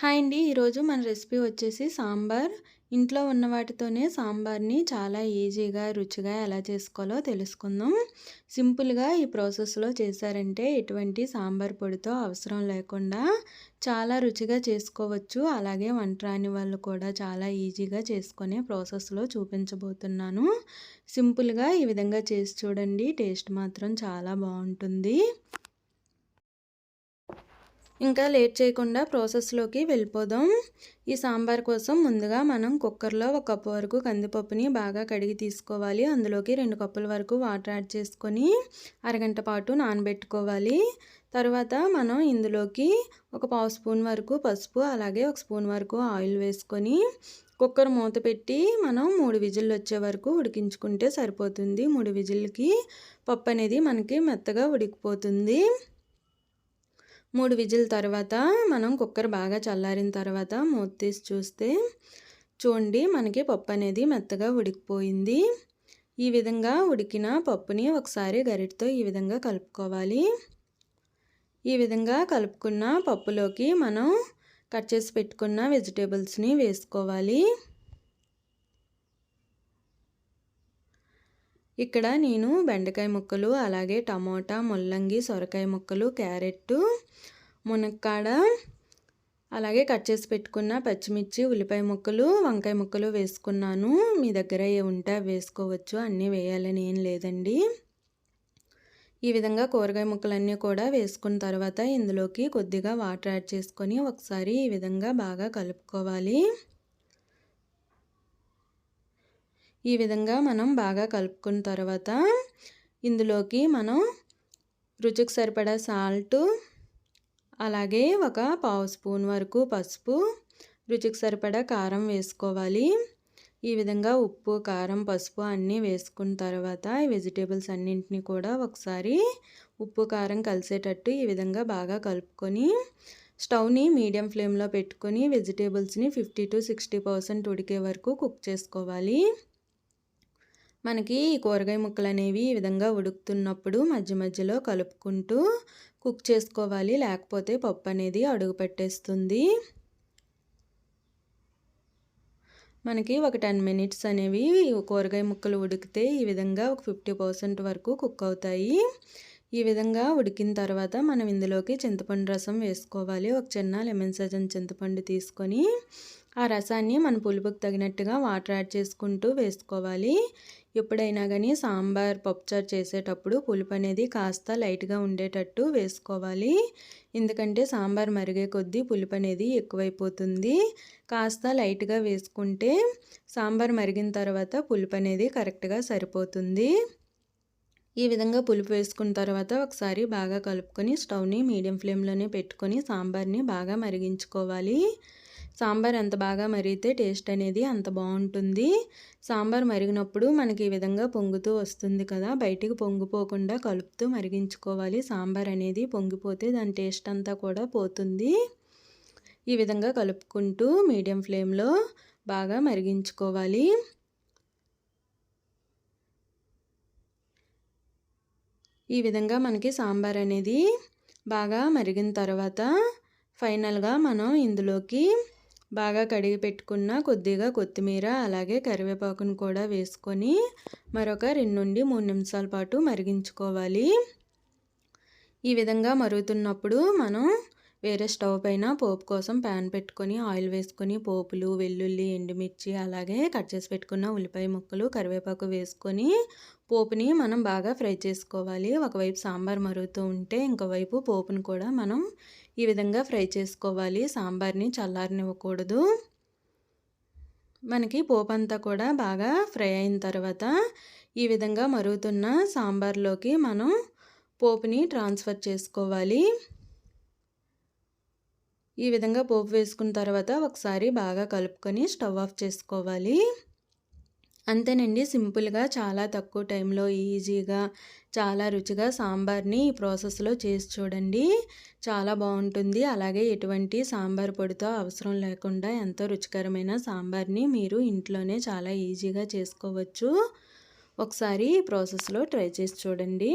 Hi అండి. ఈరోజు మన రెసిపీ వచ్చేసి సాంబార్. ఇంట్లో ఉన్న వాటితోనే సాంబార్ని చాలా ఈజీగా రుచిగా ఎలా చేసుకోవాలో తెలుసుకుందాం. సింపుల్గా ఈ ప్రాసెస్లో చేశారంటే ఎటువంటి సాంబార్ పొడితో అవసరం లేకుండా చాలా రుచిగా చేసుకోవచ్చు. అలాగే వంట రాని వాళ్ళు కూడా చాలా ఈజీగా చేసుకునే ప్రాసెస్లో చూపించబోతున్నాను. సింపుల్గా ఈ విధంగా చేసి చూడండి. టేస్ట్ మాత్రం చాలా బాగుంటుంది. ఇంకా లేట్ చేయకుండా ప్రాసెస్లోకి వెళ్ళిపోదాం. ఈ సాంబార్ కోసం ముందుగా మనం కుక్కర్లో ఒక కప్పు వరకు కందిపప్పుని బాగా కడిగి తీసుకోవాలి. అందులోకి రెండు కప్పుల వరకు వాటర్ యాడ్ చేసుకొని అరగంట పాటు నానబెట్టుకోవాలి. తర్వాత మనం ఇందులోకి ఒక పావు స్పూన్ వరకు పసుపు అలాగే ఒక స్పూన్ వరకు ఆయిల్ వేసుకొని కుక్కర్ మూత పెట్టి మనం మూడు విజిల్లు వచ్చే వరకు ఉడికించుకుంటే సరిపోతుంది. మూడు విజిల్కి పప్పు అనేది మనకి మెత్తగా ఉడికిపోతుంది. మూడు విజిల్ తర్వాత మనం కుక్కర్ బాగా చల్లారిన తర్వాత మూత తీసి చూస్తే చూడండి మనకి పప్పు అనేది మెత్తగా ఉడికిపోయింది. ఈ విధంగా ఉడికిన పప్పుని ఒకసారి గరిటతో ఈ విధంగా కలుపుకోవాలి. ఈ విధంగా కలుపుకున్న పప్పులోకి మనం కట్ చేసి పెట్టుకున్న వెజిటేబుల్స్ని వేసుకోవాలి. ఇక్కడ నేను బెండకాయ ముక్కలు అలాగే టమోటా ముల్లంగి సొరకాయ ముక్కలు క్యారెట్ మునక్కాడ అలాగే కట్ చేసి పెట్టుకున్న పచ్చిమిర్చి ఉల్లిపాయ ముక్కలు వంకాయ ముక్కలు వేసుకున్నాను. మీ దగ్గర ఏ ఉంటే వేసుకోవచ్చు. అన్నీ వేయాలని ఏం లేదండి. ఈ విధంగా కూరగాయ ముక్కలన్నీ కూడా వేసుకున్న తర్వాత ఇందులోకి కొద్దిగా వాటర్ యాడ్ చేసుకొని ఒకసారి ఈ విధంగా బాగా కలుపుకోవాలి. ఈ విధంగా మనం బాగా కలుపుకున్న తర్వాత ఇందులోకి మనం రుచికి సరిపడా సాల్ట్ అలాగే ఒక పావు స్పూన్ వరకు పసుపు రుచికి సరిపడా కారం వేసుకోవాలి. ఈ విధంగా ఉప్పు కారం పసుపు అన్నీ వేసుకున్న తర్వాత ఈ వెజిటేబుల్స్ అన్నింటినీ కూడా ఒకసారి ఉప్పు కారం కలిసేటట్టు ఈ విధంగా బాగా కలుపుకొని స్టవ్ని మీడియం ఫ్లేమ్లో పెట్టుకొని వెజిటేబుల్స్ని ఫిఫ్టీ టు సిక్స్టీ పర్సెంట్ ఉడికే వరకు కుక్ చేసుకోవాలి. మనకి కూరగాయ ముక్కలు అనేవి ఈ విధంగా ఉడుకుతున్నప్పుడు మధ్య మధ్యలో కలుపుకుంటూ కుక్ చేసుకోవాలి. లేకపోతే పప్పు అనేది అడుగు పెట్టేస్తుంది. మనకి ఒక టెన్ మినిట్స్ అనేవి కూరగాయ ముక్కలు ఉడికితే ఈ విధంగా ఒక ఫిఫ్టీ పర్సెంట్ వరకు కుక్ అవుతాయి. ఈ విధంగా ఉడికిన తర్వాత మనం ఇందులోకి చింతపండు రసం వేసుకోవాలి. ఒక చిన్న లెమన్ సజన్ చింతపండు తీసుకొని ఆ రసాన్ని మన పులుపుకు తగినట్టుగా వాటర్ యాడ్ చేసుకుంటూ వేసుకోవాలి. ఎప్పుడైనా కానీ సాంబార్ పప్పుచారు చేసేటప్పుడు పులుపు అనేది కాస్త లైట్గా ఉండేటట్టు వేసుకోవాలి. ఎందుకంటే సాంబార్ మరిగే కొద్దీ పులుపు అనేది ఎక్కువైపోతుంది. కాస్త లైట్గా వేసుకుంటే సాంబార్ మరిగిన తర్వాత పులుపు అనేది కరెక్ట్గా సరిపోతుంది. ఈ విధంగా పులుపు వేసుకున్న తర్వాత ఒకసారి బాగా కలుపుకొని స్టవ్ని మీడియం ఫ్లేమ్లోనే పెట్టుకొని సాంబార్ని బాగా మరిగించుకోవాలి. సాంబార్ ఎంత బాగా మరిగితే టేస్ట్ అనేది అంత బాగుంటుంది. సాంబార్ మరిగినప్పుడు మనకి ఈ విధంగా పొంగుతూ వస్తుంది కదా. బయటికి పొంగిపోకుండా కలుపుతూ మరిగించుకోవాలి. సాంబార్ అనేది పొంగిపోతే దాని టేస్ట్ అంతా కూడా పోతుంది. ఈ విధంగా కలుపుకుంటూ మీడియం ఫ్లేమ్లో బాగా మరిగించుకోవాలి. ఈ విధంగా మనకి సాంబార్ అనేది బాగా మరిగిన తర్వాత ఫైనల్గా మనం ఇందులోకి బాగా కడిగి పెట్టుకున్న కొద్దిగా కొత్తిమీర అలాగే కరివేపాకును కూడా వేసుకొని మరొక రెండు నుండి మూడు నిమిషాల పాటు మరిగించుకోవాలి. ఈ విధంగా మరుగుతున్నప్పుడు మనం వేరే స్టవ్ పైన పోపు కోసం ప్యాన్ పెట్టుకొని ఆయిల్ వేసుకొని పోపులు వెల్లుల్లి ఎండుమిర్చి అలాగే కట్ చేసి పెట్టుకున్న ఉల్లిపాయ ముక్కలు కరివేపాకు వేసుకొని పోపుని మనం బాగా ఫ్రై చేసుకోవాలి. ఒకవైపు సాంబార్ మరుగుతూ ఉంటే ఇంకోవైపు పోపుని కూడా మనం ఈ విధంగా ఫ్రై చేసుకోవాలి. సాంబార్ని చల్లారనివ్వకూడదు. మనకి పోపు అంతా కూడా బాగా ఫ్రై అయిన తర్వాత ఈ విధంగా మరుగుతున్న సాంబార్లోకి మనం పోపుని ట్రాన్స్ఫర్ చేసుకోవాలి. ఈ విధంగా పోపు వేసుకున్న తర్వాత ఒకసారి బాగా కలుపుకొని స్టవ్ ఆఫ్ చేసుకోవాలి. అంతేనండి సింపుల్గా చాలా తక్కువ టైంలో ఈజీగా చాలా రుచిగా సాంబార్ని ఈ ప్రాసెస్లో చేసి చూడండి. చాలా బాగుంటుంది. అలాగే ఎటువంటి సాంబార్ పొడితో అవసరం లేకుండా ఎంతో రుచికరమైన సాంబార్ని మీరు ఇంట్లోనే చాలా ఈజీగా చేసుకోవచ్చు. ఒకసారి ఈ ప్రాసెస్లో ట్రై చేసి చూడండి.